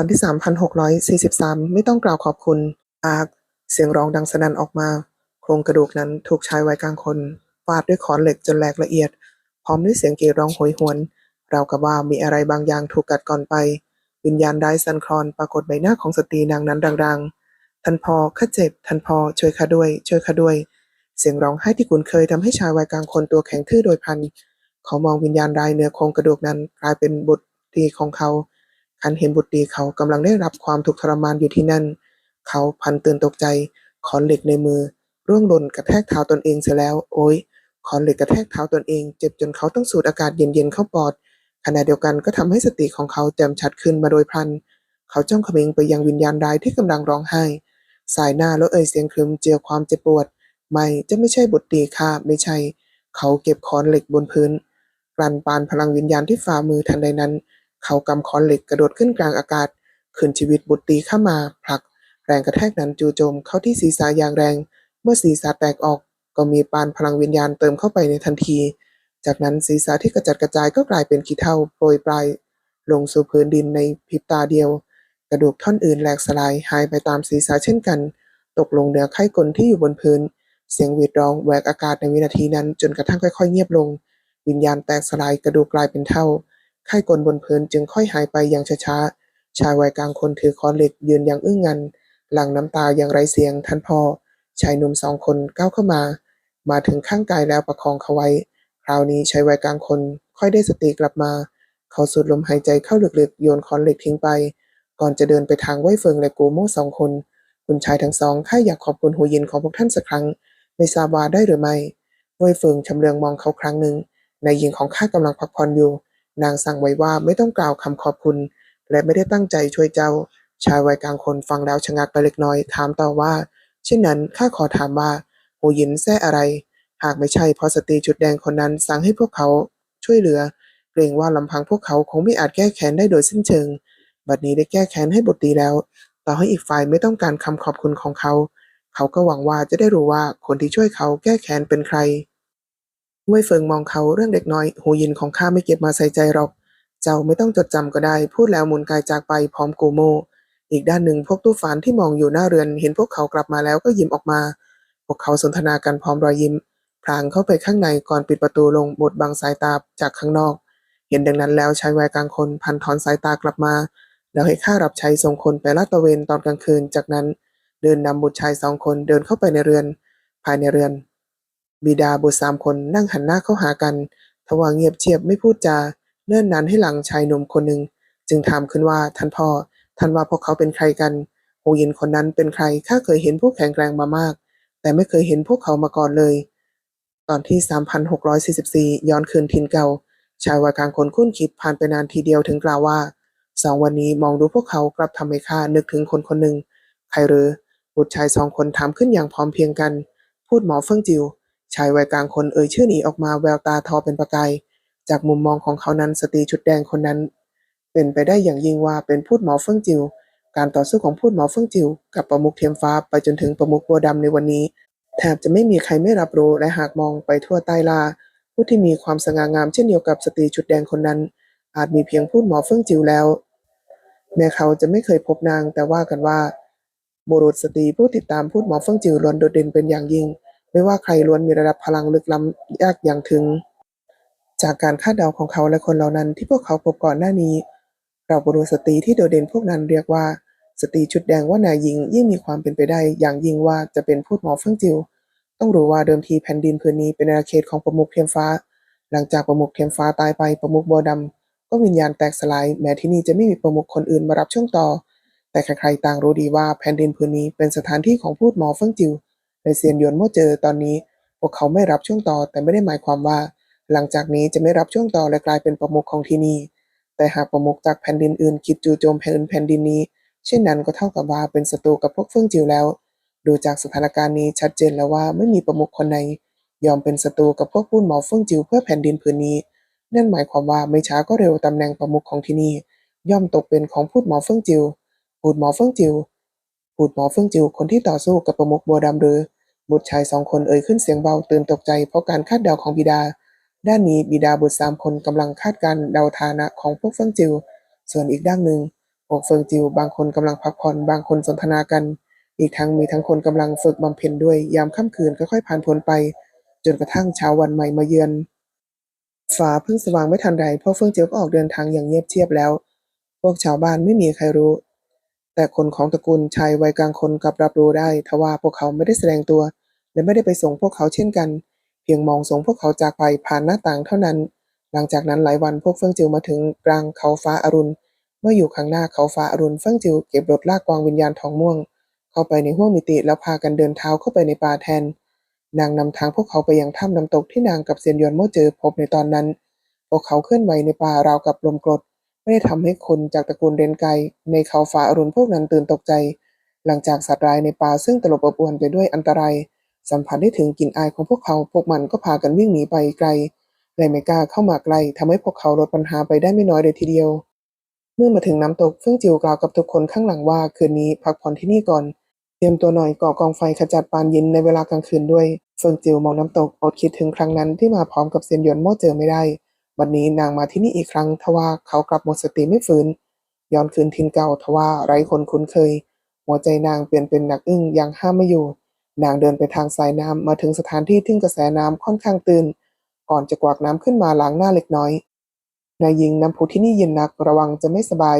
อนที่ 3,643 ไม่ต้องกล่าวขอบคุณอากเสียงร้องดังสนั่นออกมา โครงกระดูกนั้นถูกชายวัยกลางคนฟาดด้วยขอนเหล็กจนแหลกละเอียด พร้อมด้วยเสียงกรีดร้องโหยหวน เรากับว่ามีอะไรบางอย่างถูกกัดก่อนไป วิญญาณได้สันคลอนปรากฏใบหน้าของสตรีนางนั้นดังๆท่านพอข้าเจ็บท่านพอช่วยข้าด้วย ช่วยข้าด้วย เสียงร้องไห้ที่คุ้นเคยทำให้ชายวัยกลางคนตัวแข็งทื่อโดยพันเขามองวิญญาณร้เนื้อโครงกระดูกนั้นกลายเป็นบุตรดีของเขา คันเห็นบุตรดีเขากำลังได้รับความทุกข์ทรมานอยู่ที่นั่น เขาพันตื่นตกใจขอนเหล็กในมือ ร่วงหล่นกระแทกเท้าตนเองเสียแล้ว โอ๊ยขอนเหล็กกระแทกเท้าตนเอง เจ็บจนเขาต้องสูดอากาศเย็นๆเข้าปอด ขณะเดียวกันก็ทำให้สติของเขาแจ่มชัดขึ้นมาโดยพลัน เขาจ้องเขม็งไปยังวิญญาณร้ายที่กำลังร้องไห้ สายหน้าแล้วเอ่ยเสียงครึมเจือความเจ็บปวด ไม่จะไม่ใช่บุตรดีค่ะไม่ใช่ เขาเก็บคอนเหล็กบนพื้น กลั่นปานพลังวิญญาณที่ฝ่ามือทันใดนั้น เขากำค้อนเหล็กกระโดดขึ้นกลางอากาศคืนชีวิตบุตรตีเข้ามาผลัก แรงกระแทกนั้นจู่โจมเข้าที่ศีรษะอย่างแรง เมื่อศีรษะแตกออกก็มีปานพลังวิญญาณเติมเข้าไปในทันที จากนั้นศีรษะที่กระจัดกระจายก็กลายเป็นขี้เถ้าโปรยปลายลงสู่พื้นดินในพริบตาเดียว กระดูกท่อนอื่นแหลกสลายหายไปตามศีรษะเช่นกัน ตกลงเหนือไข้กลที่อยู่บนพื้น เสียงหวีดร้องแหวกอากาศในวินาทีนั้น จนกระทั่งค่อยๆ เงียบลง วิญญาณแตกสลายกระดูกกลายเป็นเท่า ไข้กลบนพื้นจึงค่อยหายไปอย่างช้าๆ ชายวัยกลางคนถือค้อนเหล็กยืนอย่างอึ้งงัน หลั่งน้ำตาอย่างไร้เสียงท่านพ่อชายหนุ่มสองคนก้าวเข้ามา มาถึงข้างกายแล้วประคองเขาไว้ คราวนี้ชายวัยกลางคนค่อยได้สติกลับมา เขาสูดลมหายใจเข้าลึกๆ โยนค้อนเหล็กทิ้งไป ก่อนจะเดินไปทางไว้เฟิงและกูโม่สองคน คุณชายทั้งสองข้าอยากขอบคุณหูยินของพวกท่านสักครั้ง ไม่ทราบว่าได้หรือไม่เว่ยเฟิงชำเลืองมองเขาครั้งหนึ่งนายหญิงของข้ากำลังพักผ่อนอยู่ นางสั่งไว้ว่าไม่ต้องกล่าวคำขอบคุณ และไม่ได้ตั้งใจช่วยเจ้า ชายวัยกลางคนฟังแล้วชะงักไปเล็กน้อยถามต่อว่า เช่นนั้นข้าขอถามว่าหูหยินแซ่อะไร หากไม่ใช่เพราะสตรีชุดแดงคนนั้นสั่งให้พวกเขาช่วยเหลือ เกรงว่าลำพังพวกเขาคงไม่อาจแก้แค้นได้โดยสิ้นเชิง บัดนี้ได้แก้แค้นให้บุตรดีแล้ว ต่อให้อีกฝ่ายไม่ต้องการคำขอบคุณของเขา เขาก็หวังว่าจะได้รู้ว่าคนที่ช่วยเขาแก้แค้นเป็นใคร เว่ยเฟิงมองเขาเรื่องเด็กน้อย หูยินของข้าไม่เก็บมาใส่ใจหรอก เจ้าไม่ต้องจดจำก็ได้ พูดแล้วหมุนกายจากไปพร้อมโกโม อีกด้านหนึ่งพวกตู้ฝานที่มองอยู่หน้าเรือน เห็นพวกเขากลับมาแล้วก็ยิ้มออกมา พวกเขาสนทนากันพร้อมรอยยิ้ม พลางเข้าไปข้างในก่อนปิดประตูลงบดบังสายตาจากข้างนอก เห็นดังนั้นแล้วชายวัยกลางคนพันถอนสายตากลับมา แล้วให้ข้ารับใช้ส่งคนไปลาดตระเวนตอนกลางคืน จากนั้น เดินนำบุตรชายสองคนเดินเข้าไปในเรือน ภายในเรือน บิดาบุตรสามคนนั่งหันหน้าเข้าหากัน ทว่าเงียบเชียบไม่พูดจา เนิ่นนานให้หลังชายหนุ่มคนหนึ่ง จึงถามขึ้นว่าท่านพ่อ ท่านว่าพวกเขาเป็นใครกันหูยินคนนั้นเป็นใคร ข้าเคยเห็นพวกแข็งแกร่งมามาก แต่ไม่เคยเห็นพวกเขามาก่อนเลย ตอนที่ 3,644 ย้อนคืนทินเก่า ชายวัยกลางคนคุ้นคิดผ่านไปนานทีเดียวถึงกล่าวว่า สองวันนี้มองดูพวกเขากลับทำให้ข้านึกถึงคนคนหนึ่ง ใครหรือ บุตรชายสองคนถามขึ้นอย่างพร้อมเพียงกัน พูดหมอเฟิ่งจิว ชายวัยกลางคนเอ่ยชื่อนี้ออกมาแววตาทอเป็นประกาย จากมุมมองของเขานั้นสตรีชุดแดงคนนั้น เป็นไปได้อย่างยิ่งว่าเป็นพูดหมอเฟิ่งจิว การต่อสู้ของพูดหมอเฟิ่งจิว กับประมุขเทียมฟ้าไปจนถึงประมุขบัวดำในวันนี้ แทบจะไม่มีใครไม่รับรู้และหากมองไปทั่วใต้ลาผู้ที่มีความสง่างามเช่นเดียวกับสตรีชุดแดงคนนั้น อาจมีเพียงพูดหมอเฟิ่งจิวแล้ว แม้เขาจะไม่เคยพบนางแต่ว่ากันว่าบุรุษสตรีผู้ติดตามพูดหมอเฟิ่งจิวล้วนโดดเด่นเป็นอย่างยิ่ง ไม่ว่าใครล้วนมีระดับพลังลึกล้ำยากอย่างถึง จากการคาดเดาของเขาและคนเหล่านั้นที่พวกเขาพบก่อนหน้านี้ เราบุรุษสตรีที่โดดเด่นพวกนั้นเรียกว่าสตรีชุดแดงว่านายหญิงยิ่งมีความเป็นไปได้ อย่างยิ่งว่าจะเป็นพูดหมอเฟิ่งจิว ต้องรู้ว่าเดิมทีแผ่นดินพื้นนี้เป็นอาณาเขตของประมุขเทียมฟ้า หลังจากประมุขเทียมฟ้าตายไปประมุขบัวดำก็วิญญาณแตกสลาย แม้ที่นี่จะไม่มีประมุขคนอื่นมารับช่วงต่อ แต่ใครๆต่างรู้ดีว่าแผ่นดินพื้นนี้เป็นสถานที่ของพูดหมอเฟิ่งจิว ในเซียนหยวนโม่เจอตอนนี้ พวกเขาไม่รับช่วงต่อแต่ไม่ได้หมายความว่า หลังจากนี้จะไม่รับช่วงต่อและกลายเป็นประมุขของที่นี่ แต่หากประมุขจากแผ่นดินอื่นคิดจู่โจมแผ่นแผ่นดินนี้ เช่นนั้นก็เท่ากับว่าเป็นศัตรูกับพวกเฟิ่งจิ๋วแล้ว ดูจากสถานการณ์นี้ชัดเจนแล้วว่าไม่มีประมุขคนใดยอมเป็นศัตรูกับพวกพูดหมอเฟิ่งจิ๋วเพื่อแผ่นดินพื้นนี้นั่นหมายความว่าไม่ช้าก็เร็วตำแหน่งประมุขของที่นี่ ย่อมตกเป็นของพูดหมอเฟิ่งจิวพูดหมอเฟิ่งจิว พูดหมอเฟิ่องจิวคนที่ต่อสู้กับประมุขบัวดำหรือ บุตรชายสองคนเอ่ยขึ้นเสียงเบาตื่นตกใจเพราะการคาดเดาของบิดา ด้านนี้บิดาบุตรสามคนกำลังคาดการเดาฐานะของพวกเฟิ่องจิว ส่วนอีกด้านหนึ่งพวกเฟิงจิวบางคนกำลังพักผ่อนบางคนสนทนากัน อีกทั้งมีทั้งคนกำลังฝึกบำเพ็ญด้วยยามค่ำคืนค่อยๆผ่านพ้นไป จนกระทั่งเช้าวันใหม่มาเยือนฟ้าเพิ่งสว่างไม่ทันไรพวกเฟิงจียวก็ออกเดินทางอย่างเงียบเชียบแล้ว พวกชาวบ้านไม่มีใครรู้ แต่คนของตระกูลชายวัยกลางคนกลับรับรู้ได้ทว่าพวกเขาไม่ได้แสดงตัว และไม่ได้ไปส่งพวกเขาเช่นกัน เพียงมองส่งพวกเขาจากไปผ่านหน้าต่างเท่านั้น หลังจากนั้นหลายวันพวกเฟิงจิวมาถึงกลางเขาฟ้าอรุณ เมื่ออยู่ข้างหน้าเขาฟ้าอรุณเฟิงจิวเก็บรถลากกวางวิญญาณทองม่วง เข้าไปในห้วงมิติแล้วพากันเดินเท้าเข้าไปในป่าแทน นางนำทางพวกเขาไปยังถ้ำน้ำตกที่นางกับเซียนยวนโม่เจอพบในตอนนั้น พวกเขาเคลื่อนไหวในป่าราวกับลมกรด ไม่ได้ทำให้คนจากตระกูลเรนไกในเขาฟ้าอรุณพวกนั้นตื่นตกใจ หลังจากสัตว์ร้ายในป่าซึ่งตลบอบอวนไปด้วยอันตราย สัมผัสได้ถึงกลิ่นอายของพวกเขา พวกมันก็พากันวิ่งหนีไปไกลและไม่กล้าเข้ามาใกล้ทำให้พวกเขาลดปัญหาไปได้ไม่น้อยเลยทีเดียว เมื่อมาถึงน้ำตกเฟื่องจิวกล่าวกับทุกคนข้างหลังว่าคืนนี้พักผ่อนที่นี่ก่อนเตรียมตัวหน่อยก่อกองไฟขจัดปานเย็นในเวลากลางคืนด้วยเฟิงจิวมองน้ำตกอดคิดถึงครั้งนั้นที่มาพร้อมกับเซียนหยวนโม่เจอไม่ได้ วันนี้นางมาที่นี่อีกครั้งทว่าเขากลับหมดสติไม่ฟื้น ย้อนคืนทินเก่าทว่าไร้คนคุ้นเคย หัวใจนางเปลี่ยนเป็นหนักอึ้งยังห้ามไม่อยู่ นางเดินไปทางสายน้ำมาถึงสถานที่ที่กระแสน้ำค่อนข้างตื่น ก่อนจะกวากน้ำขึ้นมาล้างหน้าเล็กน้อยนายหญิงน้ำพุที่นี่เย็นนักระวังจะไม่สบาย